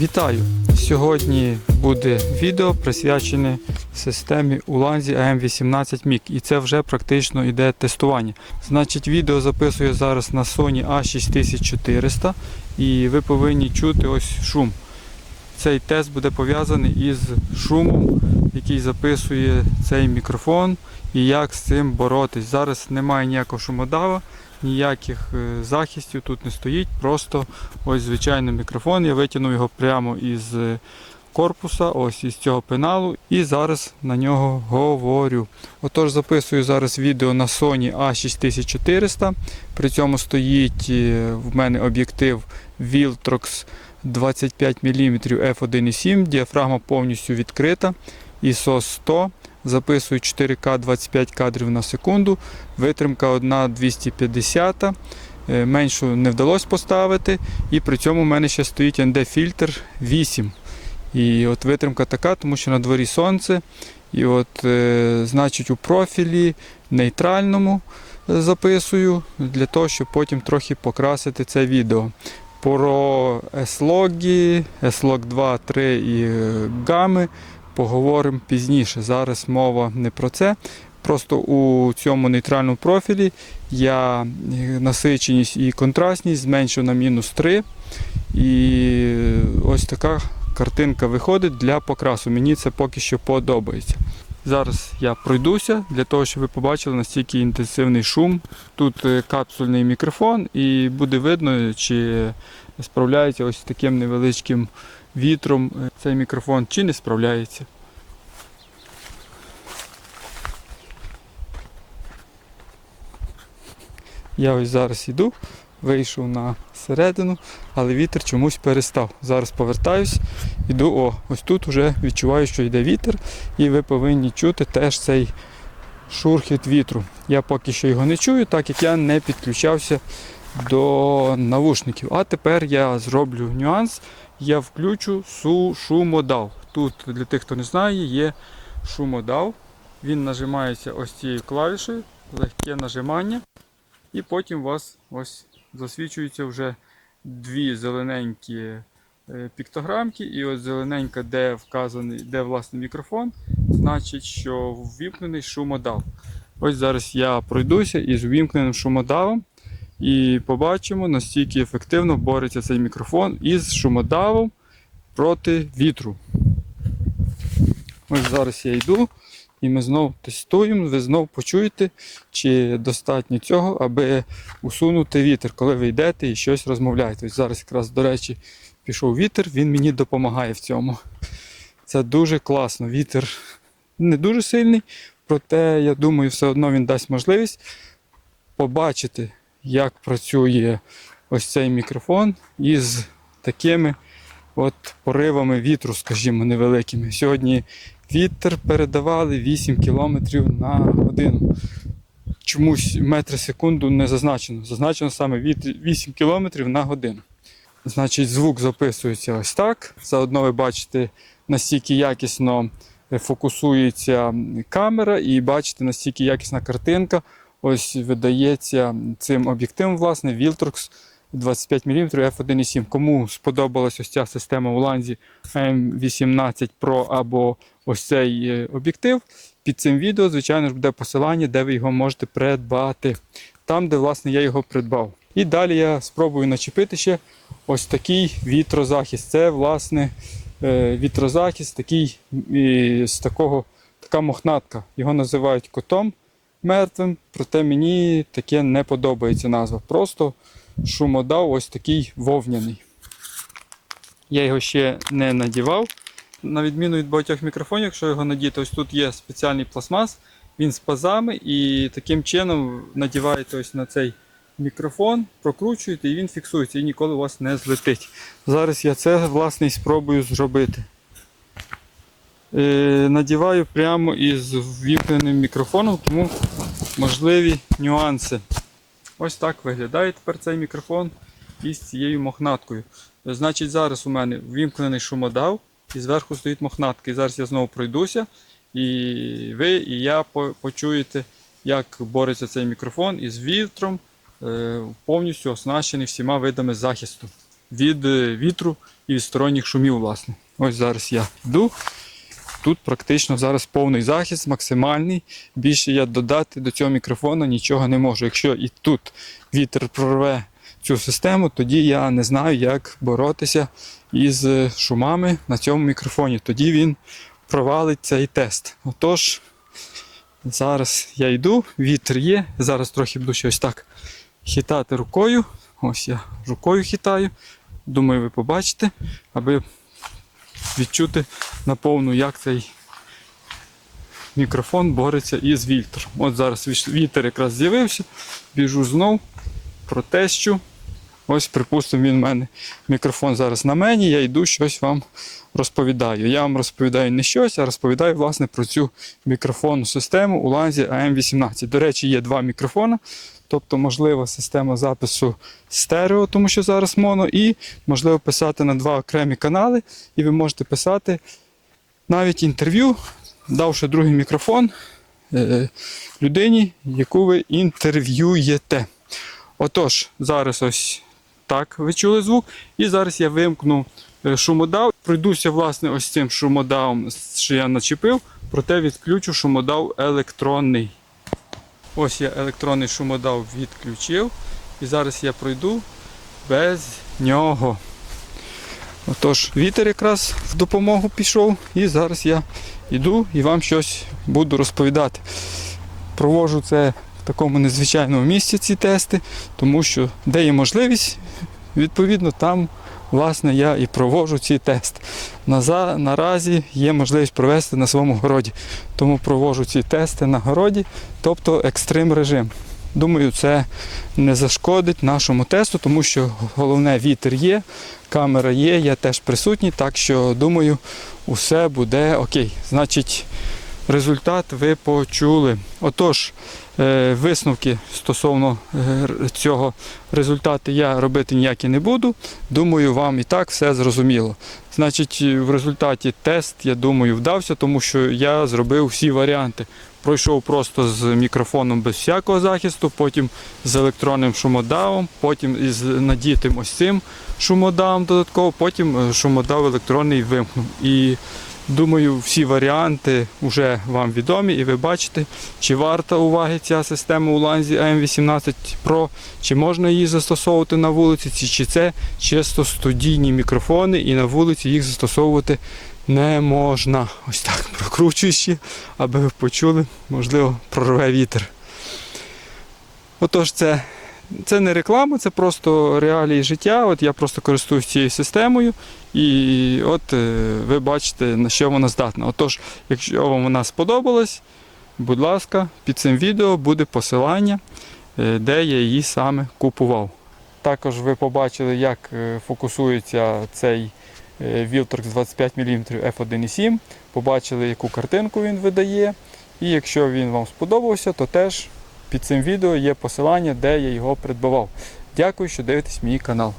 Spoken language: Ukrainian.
Вітаю! Сьогодні буде відео присвячене системі Уланзі AM18 MIG і це вже практично йде тестування. Значить, відео записую зараз на Sony A6400 і ви повинні чути ось шум. Цей тест буде пов'язаний із шумом, який записує цей мікрофон і як з цим боротись. Зараз немає ніякого шумодава, ніяких е, захистів тут не стоїть, просто ось звичайний мікрофон. Я витягнув його прямо із е, корпуса, ось із цього пеналу, і зараз на нього говорю. Отож, записую зараз відео на Sony A6400. При цьому стоїть е, в мене об'єктив Viltrox 25 мм f1.7, діафрагма повністю відкрита, ISO 100, записую 4К 25 кадрів на секунду, витримка 1,250, е, меншу не вдалося поставити, і при цьому в мене ще стоїть ND-фільтр 8. І от витримка така, тому що на дворі сонце. І от, е, значить, у профілі нейтральному е, записую для того, щоб потім трохи покрасити це відео. Про S-логи, S-log 2, 3 і е, гами поговоримо пізніше. Зараз мова не про це. Просто у цьому нейтральному профілі я е, насиченість і контрастність зменшив на мінус 3. І ось така картинка виходить для покрасу. Мені це поки що подобається. Зараз я пройдуся для того, щоб ви побачили настільки інтенсивний шум. Тут е, капсульний мікрофон, і буде видно, чи справляється ось таким невеличким вітром е, цей мікрофон, чи не справляється. Я ось зараз іду, вийшов на середину, але вітер чомусь перестав. Зараз повертаюсь, іду, о, ось тут вже відчуваю, що йде вітер, і ви повинні чути теж цей шурхіт вітру. Я поки що його не чую, так як я не підключався до навушників. А тепер я зроблю нюанс, я включу шумодав. Тут для тих, хто не знає, є шумодав. Він нажимається ось цією клавішею, легке нажимання. І потім у вас ось засвічуються вже дві зелененькі е, піктограмки, і от зелененька, де вказаний, де власне мікрофон, значить, що ввімкнений шумодав. Ось зараз я пройдуся із ввімкненим шумодавом і побачимо, настільки ефективно бореться цей мікрофон із шумодавом проти вітру. Ось зараз я йду. І ми знову тестуємо, ви знову почуєте, чи достатньо цього, аби усунути вітер, коли ви йдете і щось розмовляєте. Ось зараз якраз, до речі, пішов вітер, він мені допомагає в цьому. Це дуже класно. Вітер не дуже сильний, проте, я думаю, все одно він дасть можливість побачити, як працює ось цей мікрофон із такими от поривами вітру, скажімо, невеликими. Сьогодні Вітер передавали 8 км на годину. Чомусь метри секунду не зазначено. Зазначено саме 8 км на годину. Значить, звук записується ось так. Заодно ви бачите, настільки якісно фокусується камера, і бачите, настільки якісна картинка. Ось видається цим об'єктивом, власне, Viltrox 25 мм f1.7. Кому сподобалась ось ця система у ланзі M18 Pro або ось цей е, об'єктив, під цим відео, звичайно ж, буде посилання, де ви його можете придбати. Там, де власне, я його придбав. І далі я спробую начепити ще ось такий вітрозахист. Це, власне, е, вітрозахист такий, з такого, така мохнатка. Його називають котом мертвим, проте мені таке не подобається назва. Просто шумодав ось такий вовняний. Я його ще не надівав. На відміну від багатьох мікрофонів, якщо його надіти, ось тут є спеціальний пластмас, він з пазами і таким чином надіваєте ось на цей мікрофон, прокручуєте і він фіксується і ніколи у вас не злетить. Зараз я це власне і спробую зробити. Е, надіваю прямо із ввімкненим мікрофоном, тому можливі нюанси. Ось так виглядає тепер цей мікрофон із цією мохнаткою. Значить, зараз у мене ввімкнений шумодав і зверху стоїть мохнатка. І зараз я знову пройдуся, і ви, і я почуєте, як бореться цей мікрофон із вітром, е, повністю оснащений всіма видами захисту. від е, вітру і від сторонніх шумів, власне. Ось зараз я йду. Тут практично зараз повний захист, максимальний. Більше я додати до цього мікрофона нічого не можу. Якщо і тут вітер прорве цю систему, тоді я не знаю, як боротися із шумами на цьому мікрофоні. Тоді він провалить цей тест. Отож, зараз я йду, вітер є. Зараз трохи буду щось так хитати рукою. Ось я рукою хитаю. Думаю, ви побачите, аби відчути наповну, як цей мікрофон бореться із вітром. От зараз вітер якраз з'явився, біжу знов, протещу. Ось, припустимо, він в мене мікрофон зараз на мені, я йду щось вам розповідаю. Я вам розповідаю не щось, а розповідаю власне про цю мікрофонну систему у ланзі AM18. До речі, є два мікрофона. Тобто, можлива система запису стерео, тому що зараз моно, і можливо писати на два окремі канали, і ви можете писати навіть інтерв'ю, давши другий мікрофон е, людині, яку ви інтерв'юєте. Отож, зараз ось так ви чули звук. І зараз я вимкну е, шумодав. Пройдуся власне ось цим шумодавом, що я начепив, проте відключу шумодав електронний. Ось я електронний шумодав відключив. І зараз я пройду без нього. Отож, вітер якраз в допомогу пішов, і зараз я йду і вам щось буду розповідати. Провожу це в такому незвичайному місці, ці тести, тому що де є можливість, відповідно, там власне я і проводжу ці тести. Наразі є можливість провести на своєму городі, тому проводжу ці тести на городі, тобто екстрим режим. Думаю, це не зашкодить нашому тесту, тому що головне вітер є, камера є, я теж присутній, так що думаю, усе буде окей. Значить, результат ви почули. Отож, висновки стосовно е, цього результату я робити ніякі не буду. Думаю, вам і так все зрозуміло. Значить, в результаті тест, я думаю, вдався, тому що я зробив всі варіанти. Пройшов просто з мікрофоном без всякого захисту, потім з електронним шумодавом, потім із надітим ось цим шумодавом додатково, потім е, шумодав електронний вимкнув. І думаю, всі варіанти вже вам відомі, і ви бачите, чи варта уваги ця система у ланзі AM18 Pro, чи можна її застосовувати на вулиці, чи це чисто студійні мікрофони, і на вулиці їх застосовувати не можна. Ось так прокручуючи, аби ви почули, можливо, прорве вітер. Отож, це, це не реклама, це просто реалії життя. От я просто користуюсь цією системою, і от е, ви бачите, на що вона здатна. Отож, якщо вам вона сподобалась, будь ласка, під цим відео буде посилання, е, де я її саме купував. Також ви побачили, як е, фокусується цей Viltrox 25 мм f1.7. Побачили, яку картинку він видає. І якщо він вам сподобався, то теж під цим відео є посилання, де я його придбавав. Дякую, що дивитесь мій канал.